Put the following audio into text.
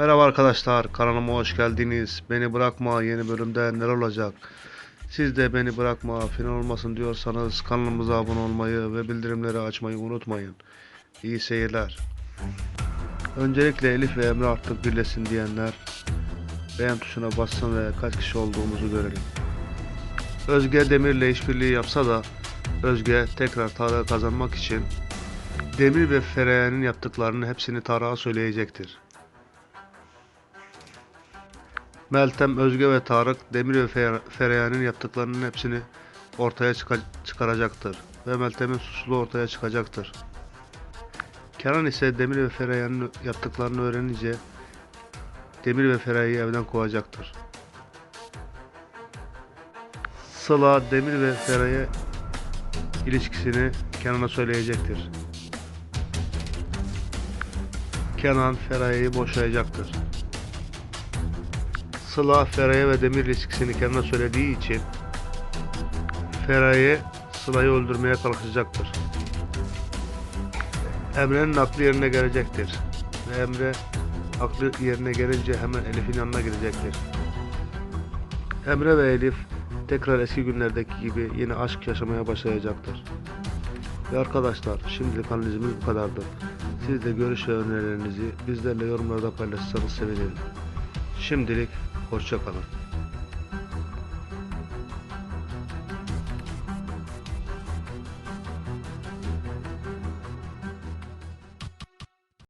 Merhaba arkadaşlar, kanalıma hoş geldiniz. Beni bırakma yeni bölümde neler olacak? Siz de beni bırakma final olmasın diyorsanız kanalımıza abone olmayı ve bildirimleri açmayı unutmayın. İyi seyirler. Öncelikle Elif ve Emre artık birleşsin diyenler beğen tuşuna bassın ve kaç kişi olduğumuzu görelim. Özge Demir'le işbirliği yapsa da Özge tekrar Tarık'ı kazanmak için Demir ve Fereye'nin yaptıklarının hepsini Tarık'a söyleyecektir. Meltem, Özge ve Tarık Demir ve Fer- Fereye'nin yaptıklarının hepsini ortaya çıka- çıkaracaktır ve Meltem'in suçlu ortaya çıkacaktır. Kenan ise Demir ve Fereye'nin yaptıklarını öğrenince Demir ve Fereye'yi evden kovacaktır. Sıla, Demir ve Fereye ilişkisini Kenan'a söyleyecektir. Kenan Feraye'yi boşayacaktır. Sıla Feraye ve Demir ilişkisini Kenan'a söylediği için Feraye Sıla'yı öldürmeye kalkışacaktır. Emre'nin aklı yerine gelecektir. Ve Emre aklı yerine gelince hemen Elif'in yanına gidecektir. Emre ve Elif tekrar eski günlerdeki gibi yine aşk yaşamaya başlayacaktır. Ve arkadaşlar şimdilik analizimiz bu kadardı. Siz de görüş ve önerilerinizi bizlerle yorumlarda paylaşırsanız sevinirim. Şimdilik hoşça kalın.